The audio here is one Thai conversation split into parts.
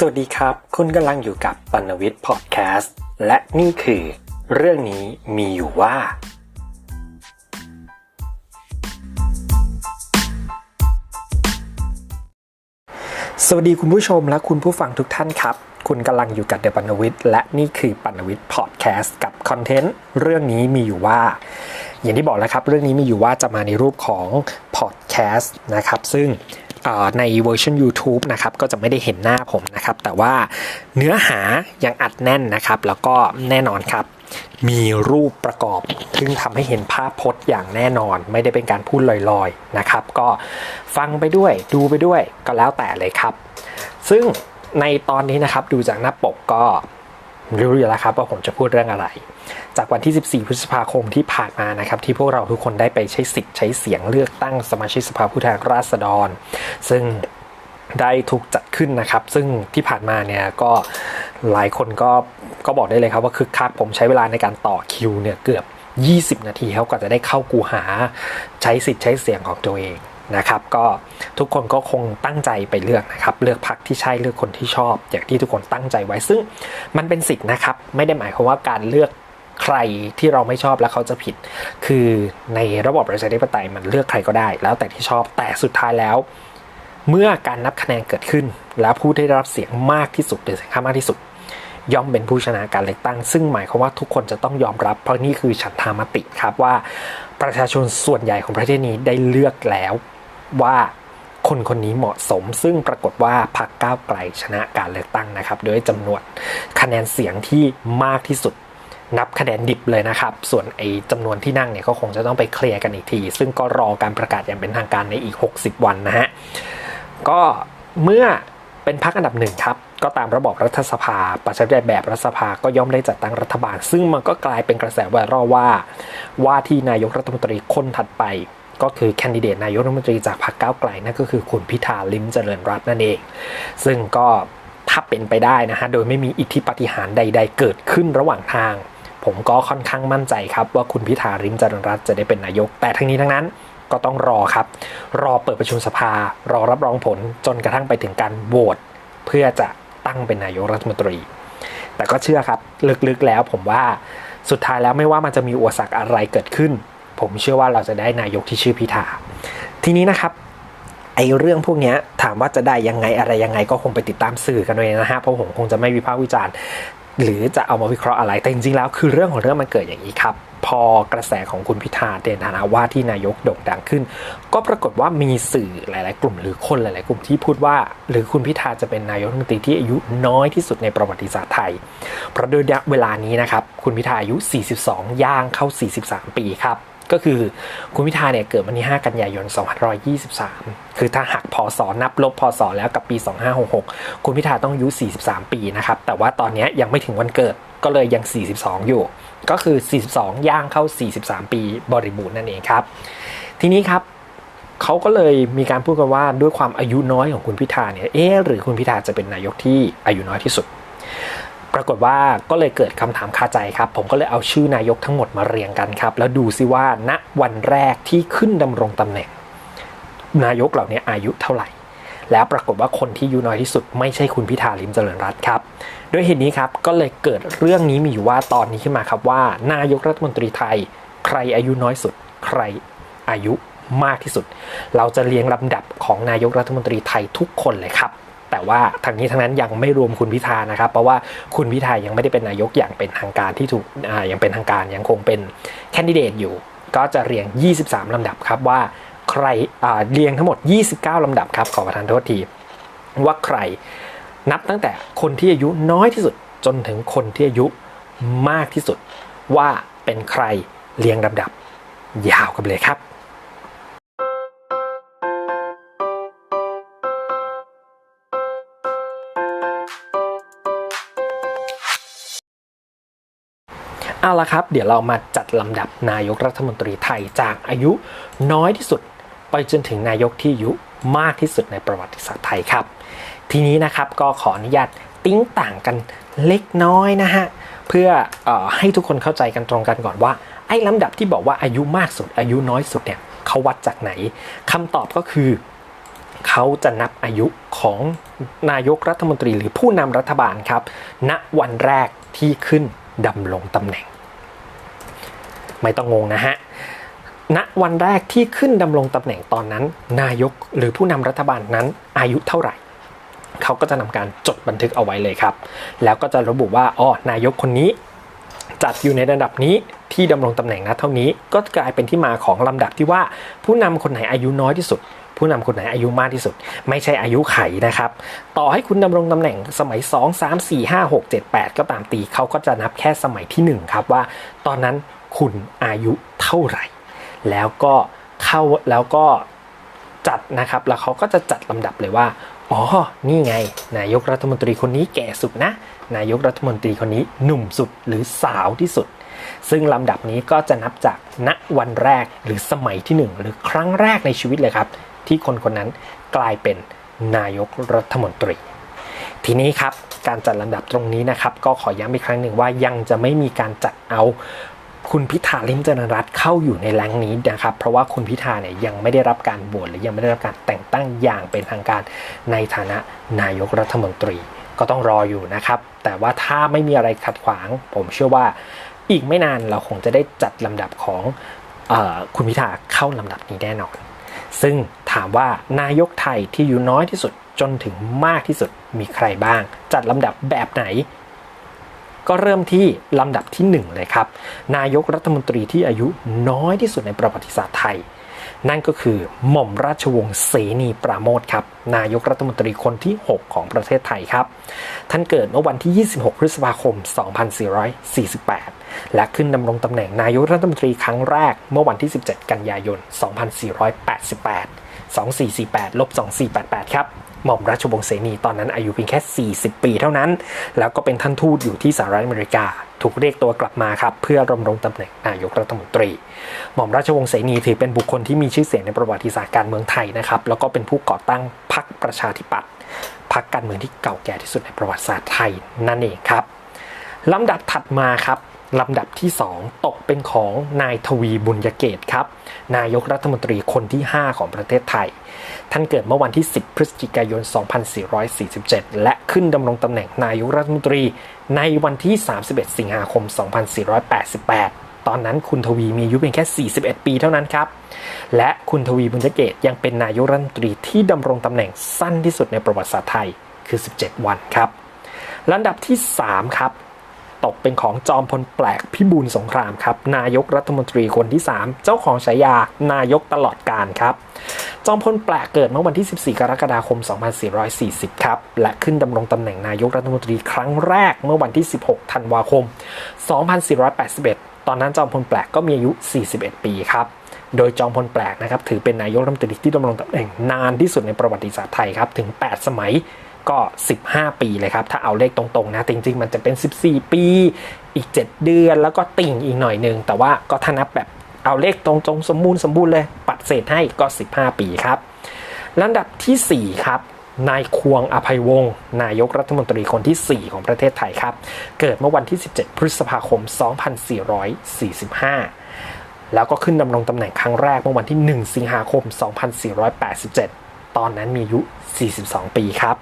สวัสดีครับ คุณกำลังอยู่กับปัณวิทย์พอดแคสต์ และนี่คือ เรื่องนี้มีอยู่ว่า สวัสดีคุณผู้ชมและคุณผู้ฟังทุกท่านครับ คุณกำลังอยู่กับเดปัณวิทย์และนี่คือปัณวิทย์พอดแคสต์กับคอนเทนต์เรื่องนี้มีอยู่ว่า อย่างที่บอกแล้วครับ เรื่องนี้มีอยู่ว่าจะมาในรูปของพอดแคสต์นะครับ ซึ่ง ในเวอร์ชัน YouTube นะครับก็จะไม่ได้เห็นหน้าผมนะครับแต่ว่าเนื้อหายังอัดแน่นนะครับ แล้วก็แน่นอนครับ มีรูปประกอบซึ่งทำให้เห็นภาพพจน์อย่างแน่นอน ไม่ได้เป็นการพูดลอยๆนะครับ ก็ฟังไปด้วยดูไปด้วยก็แล้วแต่เลยครับ ซึ่งในตอนนี้นะครับดูจากหน้าปกก็ รู้อยู่แล้วครับว่าผมจะพูดเรื่องอะไร จากวันที่ 14 พฤษภาคมที่ผ่านมานะครับ ที่พวกเราทุกคนได้ไปใช้สิทธิ์ใช้เสียงเลือกตั้งสมาชิกสภาผู้แทนราษฎร ซึ่งได้ถูกจัดขึ้นนะครับ ซึ่งที่ผ่านมาเนี่ยก็หลายคนก็ก็บอกได้เลยครับว่าคึกคักผมใช้เวลาในการต่อคิวเนี่ยเกือบ 20 นาทีเขาก็จะได้เข้ากูหาใช้สิทธิ์ใช้เสียงของตัวเอง นะครับ ก็ทุกคนก็คงตั้งใจไปเลือกนะครับ เลือกพรรคที่ใช่เลือกคนที่ชอบ อย่างที่ทุกคนตั้งใจไว้ซึ่งมันเป็นสิทธิ์นะครับ ไม่ได้หมายความว่าการเลือกใครที่เราไม่ชอบแล้วเขาจะผิด คือในระบบประชาธิปไตยมันเลือกใครก็ได้ แล้วแต่ที่ชอบแต่สุดท้ายแล้ว เมื่อการนับคะแนนเกิดขึ้น แล้วผู้ที่ได้รับเสียงมากที่สุดหรือเสียงข้างมากที่สุด ย่อมเป็นผู้ชนะการเลือกตั้ง ซึ่งหมายความว่าทุกคนจะต้องยอมรับ เพราะนี่คือฉันทามติครับว่าประชาชนส่วนใหญ่ของประเทศนี้ได้เลือกแล้ว ว่าคนคนนี้เหมาะสม ซึ่งปรากฏว่าพรรคก้าวไกลชนะการเลือกตั้งนะครับด้วยจำนวนคะแนนเสียงที่มากที่สุดนับคะแนนดิบเลยนะครับ ส่วนไอ้จำนวนที่นั่งเนี่ยก็คงจะต้องไปเคลียร์กันอีกที ซึ่งก็รอการประกาศอย่างเป็นทางการในอีก 60 วันนะฮะ ก็เมื่อเป็นพรรคอันดับหนึ่งครับ ก็ตามระบอบรัฐสภา ประชาธิปไตยแบบรัฐสภาก็ย่อมได้จัดตั้งรัฐบาล ซึ่งมันก็กลายเป็นกระแสไวรัลว่า ว่าที่นายกรัฐมนตรีคนถัดไป ก็คือแคนดิเดตนายกรัฐมนตรีจากพรรคก้าวไกลนั่นก็คือคุณพิธาลิมเจริญรัตน์นั่นเอง ซึ่งก็ถ้าเป็นไปได้นะฮะโดยไม่มีอิทธิปฏิหารใด ๆ เกิดขึ้นระหว่างทาง ผมก็ค่อนข้างมั่นใจครับว่าคุณพิธาลิมเจริญรัตน์จะได้เป็นนายก แต่ทั้งนี้ทั้งนั้นก็ต้องรอครับ รอเปิดประชุมสภา รอรับรองผลจนกระทั่งไปถึงการโหวตเพื่อจะตั้งเป็นนายกรัฐมนตรี แต่ก็เชื่อครับ ลึกๆแล้วผมว่าสุดท้ายแล้วไม่ว่ามันจะมีอุปสรรคอะไรเกิดขึ้น ผมเชื่อว่าเราจะได้นายกที่ชื่อพิธา ทีนี้นะครับไอ้เรื่องพวกนี้ถามว่าจะได้ยังไงอะไรยังไงก็คงไปติดตามสื่อกันเลยนะฮะเพราะผมคงจะไม่วิพากษ์วิจารณ์ หรือจะเอามาวิเคราะห์อะไรแต่จริงๆแล้วคือเรื่องของเรื่องมันเกิดอย่างนี้ครับ พอกระแสของคุณพิธาในฐานะว่าที่นายกโด่งดังขึ้น ก็ปรากฏว่ามีสื่อหลาย ๆ กลุ่ม หรือคนหลาย ๆ กลุ่มที่พูดว่า หรือคุณพิธาจะเป็นนายกรัฐมนตรีที่อายุน้อยที่สุดในประวัติศาสตร์ไทยเพราะโดยเวลานี้นะครับคุณพิธาอายุ 42 ย่างเข้า 43 ปีครับ ก็คือคุณพิธาเนี่ยเกิดวันที่ 5 กันยายน 2523 คือถ้าหักพศนับลบพศแล้วกับปี 2566 คุณพิธาต้องอายุ 43 ปีนะครับ แต่ว่าตอนนี้ยังไม่ถึงวันเกิดก็เลยยัง 42 อยู่ ก็คือ 42 ย่างเข้า 43 ปีบริบูรณ์นั่นเองครับ ทีนี้ครับเขาก็เลยมีการพูดกันว่าด้วยความอายุน้อยของคุณพิธาเนี่ย เอ๊หรือคุณพิธาจะเป็นนายกที่อายุน้อยที่สุด ปรากฏว่าก็เลยเกิดคำถามคาใจครับ ผมก็เลยเอาชื่อนายกทั้งหมดมาเรียงกันครับ แล้วดูซิว่าณวันแรกที่ขึ้นดำรงตำแหน่ง นายกเหล่านี้อายุเท่าไหร่ แล้วปรากฏว่าคนที่อายุน้อยที่สุด ไม่ใช่คุณพิธาลิมเจริญรัตน์ครับด้วยเหตุนี้ครับก็เลยเกิดเรื่องนี้มีอยู่ว่าตอนนี้ขึ้นมาครับว่า นายกรัฐมนตรีไทย ใครอายุน้อยสุด ใครอายุมากที่สุด เราจะเรียงลำดับของนายกรัฐมนตรีไทยทุกคนเลยครับ แต่ว่าทางนี้ทั้งนั้นยังไม่รวมคุณพิธานะครับ เพราะว่าคุณพิธายังไม่ได้เป็นนายกอย่างเป็นทางการที่ถูกยังเป็นทางการยังคงเป็นแคนดิเดตอยู่ ก็จะเรียง 23 ลำดับครับว่าใครเรียงทั้งหมด 29 ลำดับครับขอประทานโทษที ว่าใครนับตั้งแต่คนที่อายุน้อยที่สุดจนถึงคนที่อายุมากที่สุด ว่าเป็นใครเรียงลำดับยาวกันเลยครับ เอาละครับ เดี๋ยวเรามาจัดลำดับนายกรัฐมนตรีไทยจากอายุน้อยที่สุด ไปจนถึงนายกที่อายุมากที่สุดในประวัติศาสตร์ไทยครับ ทีนี้นะครับก็ขออนุญาตติ้งต่างกันเล็กน้อยนะฮะเพื่อออให้ทุกคนเข้าใจกันตรงกันก่อนว่า ไอ้ลำดับที่บอกว่าอายุมากสุด อายุน้อยสุดเนี่ยเขาวัดจากไหนคำตอบก็คือเขาจะนับอายุของนายกรัฐมนตรีหรือผู้นำรัฐบาลครับ ณวันแรกที่ขึ้นดำรงตำแหน่ง ไม่ต้องงงนะฮะณวันแรกที่ขึ้นดำรงตำแหน่งตอนนั้น นายกหรือผู้นำรัฐบาลนั้นอายุเท่าไหร่ เขาก็จะนำการจดบันทึกเอาไว้เลยครับ แล้วก็จะระบุว่าอ๋อนายกคนนี้ จัดอยู่ในระดับนี้ที่ดำรงตำแหน่งนะเท่านี้ ก็กลายเป็นที่มาของลำดับที่ว่าผู้นำคนไหนอายุน้อยที่สุดผู้นำคนไหนอายุมากที่สุด ไม่ใช่อายุไขนะครับ ต่อให้คุณดำรงตำแหน่งสมัย 2 3 4 5 6 7 8 ก็ตามตี เขาก็จะนับแค่สมัยที่ 1 ครับว่า ตอนนั้น คุณอายุเท่าไหร่ แล้วก็เข้าแล้วก็จัดนะครับ แล้วเขาก็จะจัดลำดับเลยว่า อ๋อ นี่ไง นายกรัฐมนตรีคนนี้แก่สุดนะ นายกรัฐมนตรีคนนี้หนุ่มสุดหรือสาวที่สุด ซึ่งลำดับนี้ก็จะนับจากณวันแรกหรือสมัยที่ 1 หรือครั้งแรกในชีวิตเลยครับ ที่คนคนนั้นกลายเป็นนายกรัฐมนตรี ทีนี้ครับการจัดลำดับตรงนี้นะครับ ก็ขอย้ำอีกครั้งหนึ่งว่ายังจะไม่มีการจัดเอา คุณพิธาลิมเจริญรัตน์เข้าอยู่ในแรงนี้นะครับ เพราะว่าคุณพิธาเนี่ยยังไม่ได้รับการโหวตหรือยังไม่ได้รับการแต่งตั้งอย่างเป็นทางการในฐานะนายกรัฐมนตรีก็ต้องรออยู่นะครับ แต่ว่าถ้าไม่มีอะไรขัดขวาง ผมเชื่อว่าอีกไม่นานเราคงจะได้จัดลำดับของออคุณพิธาเข้าลำดับนี้แน่นอน ซึ่งถามว่านายกไทยที่อยู่น้อยที่สุดจนถึงมากที่สุดมีใครบ้าง จัดลำดับแบบไหน ก็เริ่มที่ลำดับที่ 1 เลยครับ นายกรัฐมนตรีที่อายุน้อยที่สุดในประวัติศาสตร์ไทย นั่นก็คือหม่อมราชวงศ์เสนีปราโมทครับ นายกรัฐมนตรีคนที่ 6 ของประเทศไทยครับ ท่านเกิดเมื่อวันที่ 26 พฤษภาคม 2448 และขึ้นดำรงตำแหน่งนายกรัฐมนตรีครั้งแรกเมื่อวันที่ 17 กันยายน 2488 2448ลบ2488 ครับ หม่อมราชวงศ์เสนีตอนนั้นอายุเพียงแค่ 40 ปีเท่านั้น แล้วก็เป็นท่านทูตอยู่ที่สหรัฐอเมริกา ถูกเรียกตัวกลับมาครับเพื่อดำรงตำแหน่งนายกรัฐมนตรี หม่อมราชวงศ์เสนีถือเป็นบุคคลที่มีชื่อเสียงในประวัติศาสตร์การเมืองไทยนะครับแล้วก็เป็นผู้ก่อตั้งพรรคประชาธิปัตย์พรรคการเมืองที่เก่าแก่ที่สุดในประวัติศาสตร์ไทยนั่นเองครับลำดับถัดมาครับ ลำดับที่ 2 ตกเป็นของนายทวีบุญยเกตครับ นายกรัฐมนตรีคนที่ 5 ของประเทศไทย ท่านเกิดเมื่อวันที่ 10 พฤศจิกายน 2447 และขึ้นดำรงตำแหน่งนายกรัฐมนตรีในวันที่ 31 สิงหาคม 2488 ตอนนั้นคุณทวีมีอายุเพียงแค่ 41 ปีเท่านั้นครับ และคุณทวีบุญยเกตยังเป็นนายกรัฐมนตรีที่ดำรงตำแหน่งสั้นที่สุดในประวัติศาสตร์ไทยคือ 17 วันครับลำดับที่ 3 ครับ ตกเป็นของจอมพลแปลกพิบูลสงครามครับนายกรัฐมนตรีคนที่ 3 เจ้าของฉายานายกตลอดการครับ จอมพลแปลกเกิดเมื่อวันที่ 14 กรกฎาคม 2440 ครับ และขึ้นดำรงตำแหน่งนายกรัฐมนตรีครั้งแรกเมื่อวันที่ 16 ธันวาคม 2481 ตอนนั้นจอมพลแปลกก็มีอายุ 41 ปีครับโดยจอมพลแปลกนะครับถือเป็นนายกรัฐมนตรีที่ดำรงตำแหน่งนานที่สุดในประวัติศาสตร์ไทยครับถึง 8 สมัย ก็ 15 ปีเลยครับ ถ้าเอาเลขตรงๆนะ จริง ๆ มันจะเป็น 14 ปี อีก 7 เดือนแล้วก็ติ่งอีกหน่อยหนึ่งแต่ว่าก็ถ้านับแบบเอาเลขตรงๆ สมบูรณ์สมบูรณ์เลย ปัดเศษให้ก็ 15 ปีครับลำดับที่ 4 ครับนายควงอภัยวงศ์นายกรัฐมนตรีคนที่ 4 ของประเทศไทยครับ เกิดเมื่อวันที่ 17 พฤษภาคม 2445 แล้วก็ขึ้นดำรงตำแหน่งครั้งแรกเมื่อวันที่ 1 สิงหาคม 2487 ตอนนั้นมีอายุ 42 ปีครับ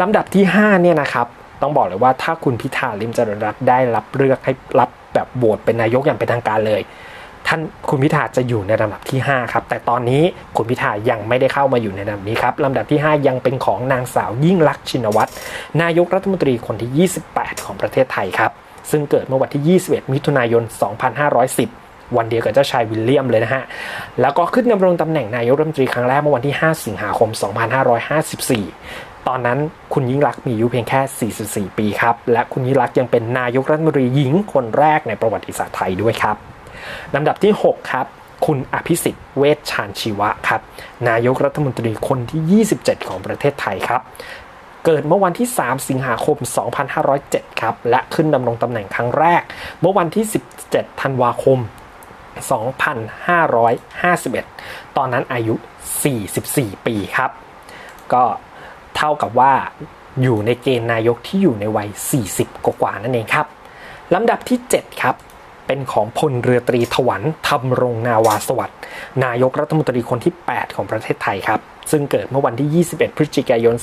ลำดับที่ 5 เนี่ยนะครับ ต้องบอกเลยว่าถ้าคุณพิธาลิมเจริญรัตได้รับเลือกให้รับแบบโหวตเป็นนายกอย่างเป็นทางการเลย ท่านคุณพิธาจะอยู่ในลำดับที่ 5 ครับ แต่ตอนนี้คุณพิธายังไม่ได้เข้ามาอยู่ในลำดับนี้ครับลำดับที่ 5 ยังเป็นของนางสาวยิ่งลักษณ์ชินวัตรนายกรัฐมนตรีคนที่ 28 ของประเทศไทยครับ ซึ่งเกิดเมื่อวันที่ 21 มิถุนายน 2510วันเดียวกับเจ้าชายวิลเลียมเลยนะฮะ แล้วก็ขึ้นดำรงตำแหน่งนายกรัฐมนตรีครั้งแรกเมื่อวันที่ 5 สิงหาคม 2554 ตอนนั้นคุณยิ่งรักมีอายุเพียงแค่ 44 ปีครับ และคุณยิ่งรักยังเป็นนายกรัฐมนตรีหญิงคนแรกในประวัติศาสตร์ไทยด้วยครับลำดับที่ 6 ครับ คุณอภิสิทธิ์เวชชาญชีวะครับ นายกรัฐมนตรีคนที่ 27 ของประเทศไทยครับ เกิดเมื่อวันที่ 3 สิงหาคม 2507 ครับ และขึ้นดำรงตำแหน่งครั้งแรก เมื่อวันที่ 17 ธันวาคม 2551 ตอนนั้นอายุ 44 ปีครับ ก็ เท่ากับว่าอยู่ในเกณฑ์นายกที่อยู่ในวัย 40 กว่าๆนั่นเองครับลำดับที่ 7 ครับ เป็นของพลเรือตรีถวันธรรมรงนาวาสวัสด์นายกรัฐมนตรีคนที่ 8 ของประเทศไทยครับ ซึ่งเกิดเมื่อวันที่ 21 พฤศจิกายน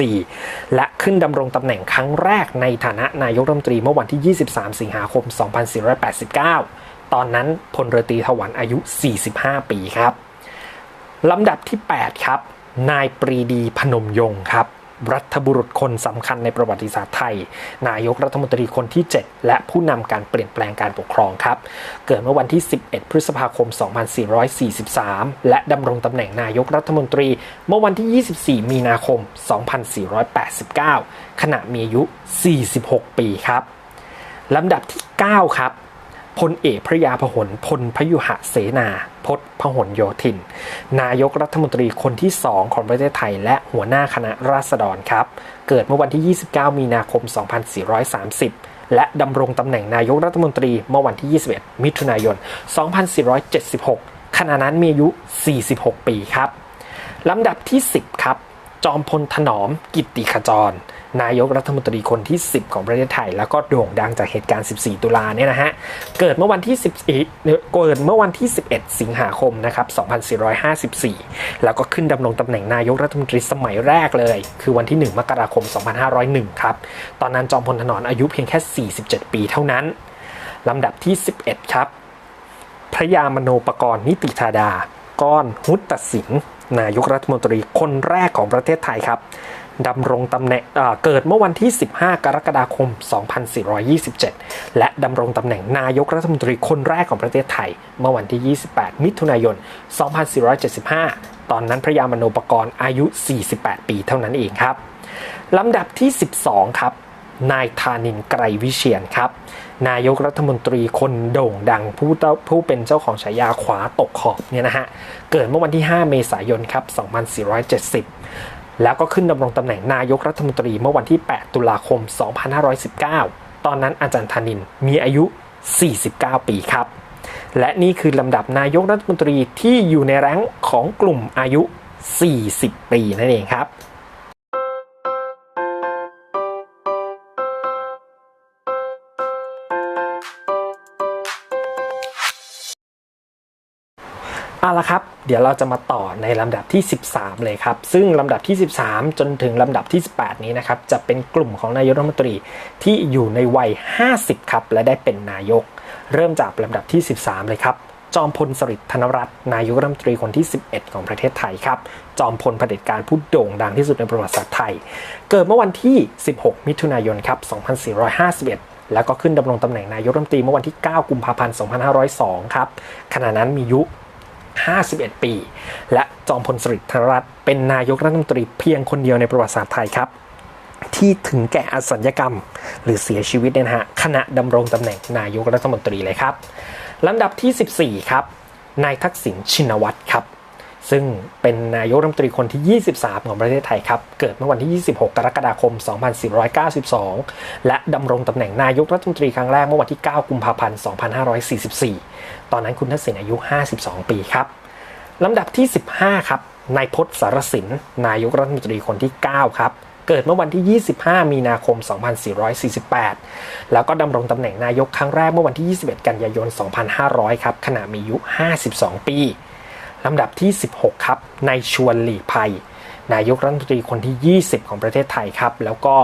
2444 และขึ้นดำรงตำแหน่งครั้งแรกในฐานะนายกรัฐมนตรีเมื่อวันที่ 23 สิงหาคม 2489 ตอนนั้นพลเรือตรีถวันอายุ 45 ปีครับลำดับที่ 8 ครับ นายปรีดีพนมยงค์ครับรัฐบุรุษคนสำคัญในประวัติศาสตร์ไทย นายกรัฐมนตรีคนที่ 7 และผู้นำการเปลี่ยนแปลงการปกครองครับ เกิดเมื่อวันที่ 11 พฤษภาคม 2443 และดำรงตำแหน่งนายกรัฐมนตรี เมื่อวันที่ 24 มีนาคม 2489 ขณะมีอายุ 46 ปีครับลำดับที่ 9 ครับ พลเอกพระยาพหลพลพยุหะเสนาพจน์พหลโยธิน นายกรัฐมนตรีคนที่ 2 ของประเทศไทย และหัวหน้าคณะราษฎรครับ เกิดเมื่อวันที่ 29 มีนาคม 2430 และดำรงตำแหน่งนายกรัฐมนตรีเมื่อวันที่ 21 มิถุนายน 2476 ขณะนั้นมีอายุ 46 ปีครับลำดับที่ 10 ครับ จอมพลถนอมกิตติขจร นายกรัฐมนตรีคนที่ 10 ของประเทศไทย แล้วก็โด่งดังจากเหตุการณ์ 14 ตุลาเนี่ยนะฮะ เกิดเมื่อวันที่11เกิดเมื่อวันที่ 11 สิงหาคมนะครับ 2454 แล้วก็ขึ้นดำรงตำแหน่งนายกรัฐมนตรีสมัยแรกเลย คือวันที่ 1 มกราคม 2501 ครับ ตอนนั้นจอมพลถนอมอายุเพียงแค่ 47 ปีเท่านั้นลำดับที่ 11 ครับ พระยามโนปกรณ์นิติธาดา ก้อนหุตสิน นายกรัฐมนตรีคนแรกของประเทศไทยครับดำรงตำแหน่งเกิดเมื่อวันที่ 15 กรกฎาคม 2427 และดำรงตำแหน่งนายกรัฐมนตรีคนแรกของประเทศไทย เมื่อวันที่ 28 มิถุนายน 2475 ตอนนั้นพระยามโนปกรณ์อายุ 48 ปีเท่านั้นเองครับลำดับที่ 12 ครับ นายธานินไกรวิเชียนครับ นายกรัฐมนตรีคนโด่งดังผู้เจ้าผู้เป็นเจ้าของฉายาขวาตกขอบเนี่ยนะฮะ เกิดเมื่อวันที่ 5 เมษายนครับ 2470 แล้วก็ขึ้นดำรงตำแหน่งนายกรัฐมนตรีเมื่อวันที่ 8 ตุลาคม 2519 ตอนนั้นอาจารย์ธานินมีอายุ 49 ปีครับ และนี่คือลำดับนายกรัฐมนตรีที่อยู่ในแรงของกลุ่มอายุ 40 ปีนั่นเองครับ เอาละครับ เดี๋ยวเราจะมาต่อในลำดับที่ 13 เลยครับ ซึ่งลำดับที่ 13 จนถึงลำดับที่ 18 นี้นะครับ จะเป็นกลุ่มของนายกรัฐมนตรีที่อยู่ในวัย 50 ครับ และได้เป็นนายก เริ่มจากลำดับที่ 13 เลยครับ จอมพลสฤษดิ์ธนรัตน์นายกรัฐมนตรีคนที่ 11 ของประเทศไทยครับ จอมพลเผด็จการผู้โด่งดังที่สุดในประวัติศาสตร์ไทย เกิดเมื่อวันที่ 16 มิถุนายนครับ 2451แล้วก็ขึ้นดำรงตำแหน่งนายกรัฐมนตรีเมื่อวันที่ 9 กุมภาพันธ์ 2502 ครับ ขณะนั้นมียุ 51 ปี และจอมพลสฤษดิ์ธนรัตน์เป็นนายกรัฐมนตรีเพียงคนเดียวในประวัติศาสตร์ไทยครับที่ถึงแก่อสัญญกรรม หรือเสียชีวิตเนี่ยนะฮะขณะดำรงตำแหน่งนายกรัฐมนตรีเลยครับลำดับที่ 14 ครับ นายทักษิณชินวัตรครับ ซึ่งเป็นนายกรัฐมนตรีคนที่ 23 ของประเทศไทยครับ เกิดเมื่อวันที่ 26 กรกฎาคม 2492 และดำรงตำแหน่งนายกรัฐมนตรีครั้งแรกเมื่อวันที่ 9 กุมภาพันธ์ 2544 ตอนนั้นคุณทักษิณอายุ 52 ปีครับลำดับที่ 15 ครับนายพจน์สารสิน นายกรัฐมนตรีคนที่ 9 ครับ เกิดเมื่อวันที่ 25 มีนาคม 2448 แล้วก็ดำรงตำแหน่งนายกครั้งแรกเมื่อวันที่ 21 กันยายน 2500 ครับ ขณะมีอายุ 52 ปีลำดับที่ 16 ครับนายชวนหลีภัย นายกรัฐมนตรีคนที่ 20 ของประเทศไทยครับ แล้วก็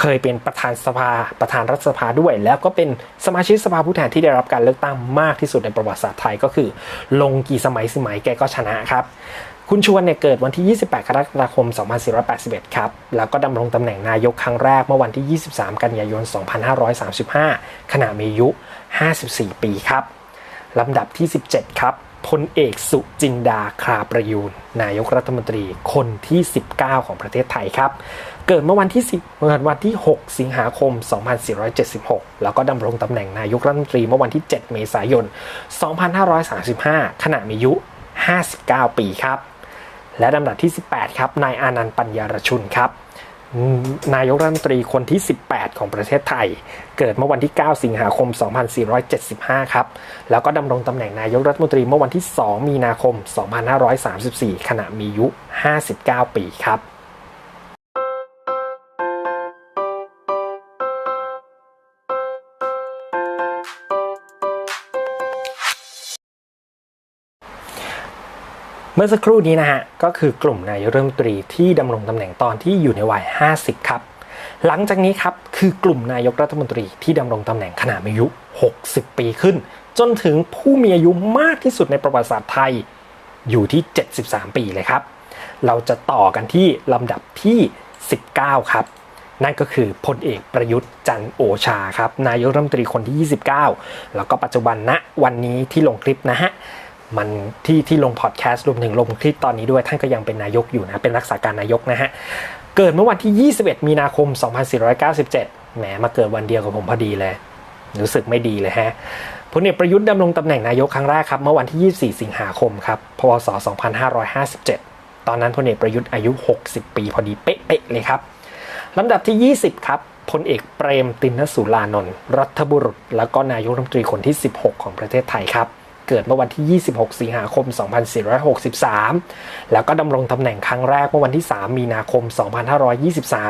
เคยเป็นประธานสภาประธานรัฐสภาด้วย แล้วก็เป็นสมาชิกสภาผู้แทนที่ได้รับการเลือกตั้งมากที่สุดในประวัติศาสตร์ไทยก็คือ ลงกี่สมัยสมัยแกก็ชนะครับคุณชวนเนี่ยเกิดวันที่ 28 กรกฎาคม 2481 ครับ แล้วก็ดำรงตำแหน่งนายกครั้งแรกเมื่อวันที่ 23 กันยายน 2535 ขณะมีอายุ 54 ปีครับ ลำดับที่ 17 ครับ พลเอกสุจินดาคราประยูนนายกรัฐมนตรีคนที่ 19 ของประเทศไทยครับ เกิดเมื่อวันที่10เมื่อวันที่ 6 สิงหาคม 2476 แล้วก็ดำรงตำแหน่งนายกรัฐมนตรีเมื่อวันที่ 7 เมษายน 2535 ขณะมีอายุ 59 ปีครับ และลำดับที่ 18 ครับ นายอานันต์ปัญญารชุนครับ นายกรัฐมนตรีคนที่ 18 ของประเทศไทย เกิดเมื่อวันที่ 9 สิงหาคม 2475 ครับ แล้วก็ดำรงตำแหน่งนายกรัฐมนตรีเมื่อวันที่ 2 มีนาคม 2534 ขณะมีอายุ 59 ปีครับ เมื่อสักครู่นี้นะฮะ ก็คือกลุ่มนายกรัฐมนตรีที่ดำรงตำแหน่งตอนที่อยู่ในวัย 50 ครับ หลังจากนี้ครับ คือกลุ่มนายกรัฐมนตรีที่ดำรงตำแหน่งขณะอายุ 60 ปีขึ้น จนถึงผู้มีอายุมากที่สุดในประวัติศาสตร์ไทยอยู่ที่ 73 ปีเลยครับ เราจะต่อกันที่ลำดับที่ 19 ครับ นั่นก็คือพลเอกประยุทธ์จันโอชาครับ นายกรัฐมนตรีคนที่ 29 แล้วก็ปัจจุบันณนะวันนี้ที่ลงคลิปนะฮะ มันที่ที่ลงพอดแคสต์รวมถึงลงคลิปตอนนี้ด้วยท่านก็ยังเป็นนายกอยู่นะ เป็นรักษาการนายกนะฮะ เกิดเมื่อวันที่ 21 มีนาคม 2497 แหมมาเกิดวันเดียวกับผมพอดีเลย รู้สึกไม่ดีเลยฮะพลเอกประยุทธ์ดำรงตำแหน่งนายกครั้งแรกครับ เมื่อวันที่ 24 สิงหาคมครับพศ 2557 ตอนนั้นพลเอกประยุทธ์อายุ 60 ปีพอดีเป๊ะๆเลยครับลำดับที่ 20 ครับพลเอกเปรมตินสุรานนท์รัฐบุรุษ แล้วก็นายกรัฐมนตรีคนที่ 16 ของประเทศไทยครับ เกิดเมื่อวันที่ 26 สิงหาคม 2463 แล้วก็ดำรงตำแหน่งครั้งแรกเมื่อวันที่ 3 มีนาคม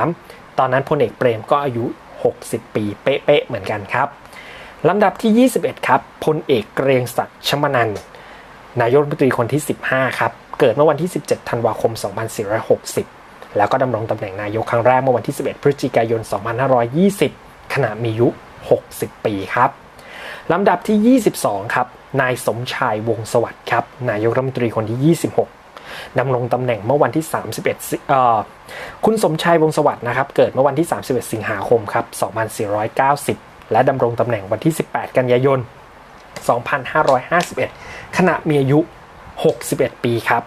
2523 ตอนนั้นพลเอกเปรมก็อายุ 60 ปีเป๊ะๆเหมือนกันครับลำดับที่ 21 ครับพลเอกเกรียงศักดิ์ชมนันนายกรัฐมนตรีคนที่ 15 ครับ เกิดเมื่อวันที่ 17 ธันวาคม 2460 แล้วก็ดำรงตำแหน่งนายกครั้งแรกเมื่อวันที่ 11 พฤศจิกายน 2520 ขณะมีอายุ 60 ปีครับลำดับที่ 22 ครับ นายสมชายวงศสวัสดิ์ครับ นายกรัฐมนตรีคนที่ 26ดำรงตำแหน่งเมื่อวันที่ 31เอ่อคุณสมชายวงศสวัสดิ์นะครับ เกิดเมื่อวันที่ 31 สิงหาคมครับ 2490 และดำรงตำแหน่งวันที่ 18 กันยายน 2551 ขณะมีอายุ 61 ปีครับ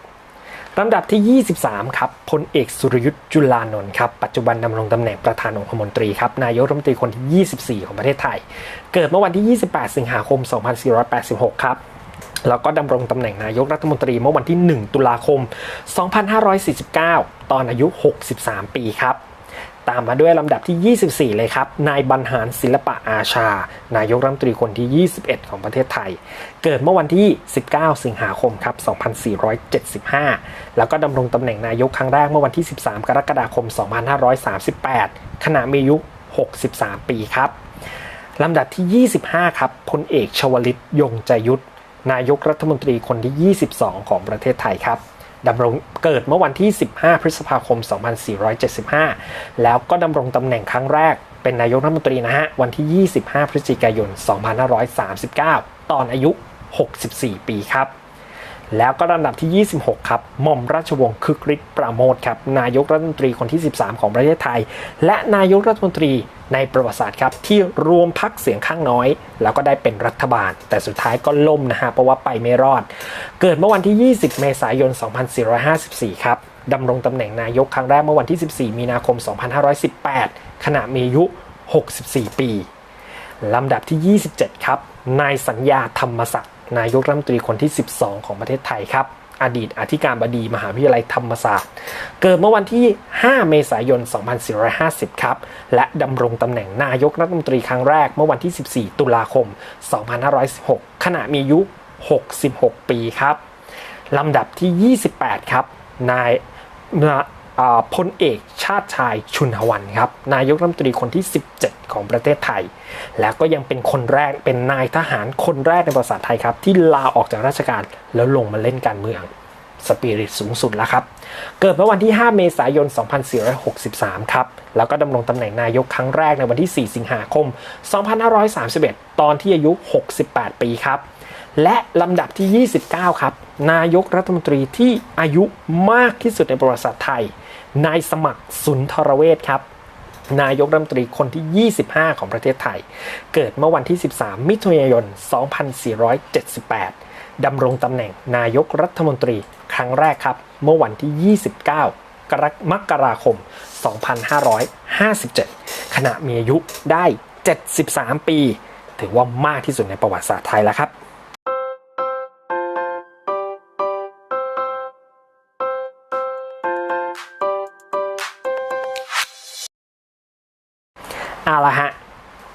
ลำดับที่ 23 ครับ พลเอกสุรยุทธ์จุลานนท์ครับ ปัจจุบันดำรงตำแหน่งประธานองคมนตรีครับ นายกรัฐมนตรีคนที่ 24 ของประเทศไทย เกิดเมื่อวันที่ 28 สิงหาคม 2486 ครับ แล้วก็ดำรงตำแหน่งนายกรัฐมนตรีเมื่อวันที่ 1 ตุลาคม 2549 ตอนอายุ 63 ปีครับ ตามมาด้วยลำดับที่ 24 เลยครับ นายบรรหารศิลปะอาชา นายกรัฐมนตรีคนที่ 21 ของประเทศไทย เกิดเมื่อวันที่ 19 สิงหาคมครับ 2475 แล้วก็ดำรงตำแหน่งนายกครั้งแรกเมื่อวันที่ 13 กรกฎาคม 2538 ขณะมีอายุ 63 ปีครับลำดับที่ 25 ครับพลเอกชวลิตยงใจยุทธนายกรัฐมนตรีคนที่ 22 ของประเทศไทยครับ ดำรงเกิดเมื่อวันที่ 15 พฤษภาคม 2475 แล้วก็ดำรงตำแหน่งครั้งแรกเป็นนายกรัฐมนตรีนะฮะ วันที่ 25 พฤศจิกายน 2539 ตอนอายุ 64 ปีครับ แล้วก็ลำดับที่ 26 ครับหม่อมราชวงศ์คึกฤทธิ์ปราโมทครับนายกรัฐมนตรีคนที่ 13 ของประเทศไทย และนายกรัฐมนตรีในประวัติศาสตร์ครับที่รวมพักเสียงข้างน้อย แล้วก็ได้เป็นรัฐบาล แต่สุดท้ายก็ล่มนะฮะเพราะว่าไปไม่รอด เกิดเมื่อวันที่ 20 เมษายน 2454 ครับดำรงตำแหน่งนายกครั้งแรกเมื่อวันที่ 14 มีนาคม 2518 ขณะมีอายุ 64 ปีลำดับที่ 27 ครับนายสัญญาธรรมศักดิ์ นายกรัฐมนตรีคนที่ 12 ของประเทศไทยครับ อดีตอธิการบดีมหาวิทยาลัยธรรมศาสตร์ เกิดเมื่อวันที่ 5 เมษายน 2450 ครับ และดำรงตำแหน่งนายกรัฐมนตรีครั้งแรกเมื่อวันที่ 14 ตุลาคม 2516 ขณะมีอายุ 66 ปีครับลำดับที่ 28 ครับ นาย พลเอกชาติชายชุนหวันครับนายกรัฐมนตรีคนที่ 17 ของประเทศไทย แล้วก็ยังเป็นคนแรกเป็นนายทหารคนแรกในประวัติศาสตร์ไทยครับ ที่ลาออกจากราชการแล้วลงมาเล่นการเมืองสปิริตสูงสุดแล้วครับ เกิดเมื่อวันที่ 5 เมษายน 2463 ครับ แล้วก็ดำรงตำแหน่งนายกครั้งแรกในวันที่ 4 สิงหาคม 2531 ตอนที่อายุ 68 ปีครับ และลำดับที่ 29 ครับ นายกรัฐมนตรีที่อายุมากที่สุดในประวัติศาสตร์ไทย นายสมัครสุนทรเวชครับนายกรัฐมนตรีคนที่ 25 ของประเทศไทย เกิดเมื่อวันที่ 13 มิถุนายน 2478 ดำรงตำแหน่งนายกรัฐมนตรีครั้งแรกครับ เมื่อวันที่ 29กรกมกราคม 2557 ขณะมีอายุได้ 73 ปี ถือว่ามากที่สุดในประวัติศาสตร์ไทยแล้วครับ เอาละฮะ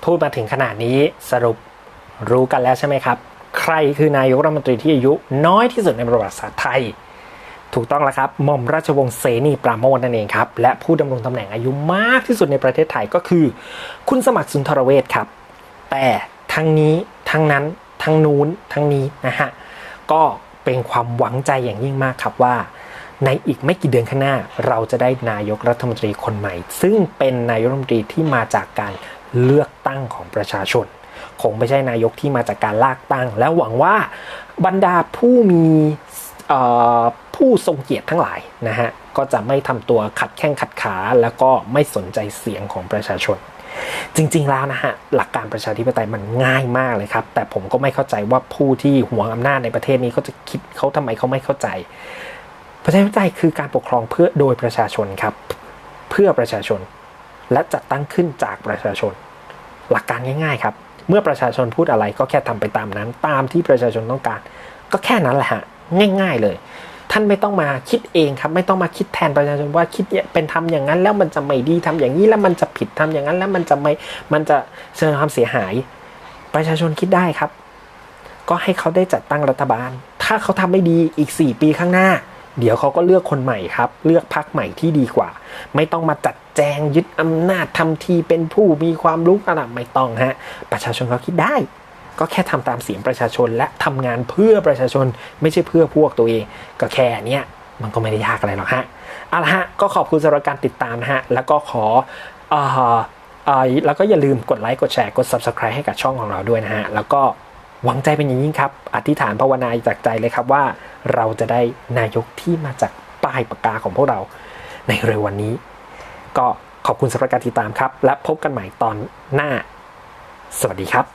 พูดมาถึงขนาดนี้สรุปรู้กันแล้วใช่ไหมครับ ใครคือนายกรัฐมนตรีที่อายุน้อยที่สุดในประวัติศาสตร์ไทย ถูกต้องแล้วครับหม่อมราชวงศ์เสนีปราโมทนั่นเองครับ และผู้ดำรงตำแหน่งอายุมากที่สุดในประเทศไทยก็คือ คุณสมัครสุนทรเวชครับ แต่ทั้งนี้ทั้งนั้นทั้งนู้นทั้งนี้นะฮะก็เป็นความหวังใจอย่างยิ่งมากครับว่า ในอีกไม่กี่เดือนข้างหน้า เราจะได้นายกรัฐมนตรีคนใหม่ ซึ่งเป็นนายกรัฐมนตรีที่มาจากการเลือกตั้งของประชาชน คงไม่ใช่นายกที่มาจากการลากตั้ง และหวังว่าบรรดาผู้มีผู้ทรงเกียรติทั้งหลายนะฮะก็จะไม่ทำตัวขัดแข้งขัดขาแล้วก็ไม่สนใจเสียงของประชาชน จริง ๆ แล้วนะฮะหลักการประชาธิปไตยมันง่ายมากเลยครับ แต่ผมก็ไม่เข้าใจว่าผู้ที่หวงอำนาจในประเทศนี้เขาจะคิดเขาทำไมเขาไม่เข้าใจ ประชาธิปไตยคือการปกครองเพื่อโดยประชาชนครับ เพื่อประชาชน และจัดตั้งขึ้นจากประชาชน หลักการง่ายๆ ครับ เมื่อประชาชนพูดอะไรก็แค่ทำไปตามนั้น ตามที่ประชาชนต้องการ ก็แค่นั้นแหละฮะง่าย ๆ เลย ท่านไม่ต้องมาคิดเองครับ ไม่ต้องมาคิดแทนประชาชนว่าคิดเนี่ยเป็นทำอย่างนั้นแล้วมันจะไม่ดีทำอย่างนี้แล้วมันจะผิดทำอย่างนั้นแล้วมันจะไม่มันจะเชิญความเสียหาย ประชาชนคิดได้ครับ ก็ให้เขาได้จัดตั้งรัฐบาล ถ้าเขาทำไม่ดีอีก 4 ปีข้างหน้า เดี๋ยวเขาก็เลือกคนใหม่ครับ เลือกพรรคใหม่ที่ดีกว่า ไม่ต้องมาจัดแจงยึดอำนาจทำทีเป็นผู้มีความรู้อะไรไม่ต้องฮะ ประชาชนเขาคิดได้ ก็แค่ทำตามเสียงประชาชนและทำงานเพื่อประชาชนไม่ใช่เพื่อพวกตัวเอง ก็แค่เนี้ยมันก็ไม่ได้ยากอะไรหรอกฮะเอาละฮะก็ขอบคุณสำหรับการติดตามนะฮะแล้วก็ขออ่อเอ่อแล้วก็อย่าลืมกดไลค์กดแชร์กด subscribe ให้กับช่องของเราด้วยนะฮะแล้วก็ หวังใจเป็นอย่างยิ่งครับ อธิษฐานภาวนาจากใจเลยครับว่าเราจะได้นายกที่มาจากป้ายปากกาของพวกเราในเร็ววันนี้ ก็ขอบคุณสำหรับการติดตามครับ และพบกันใหม่ตอนหน้า สวัสดีครับ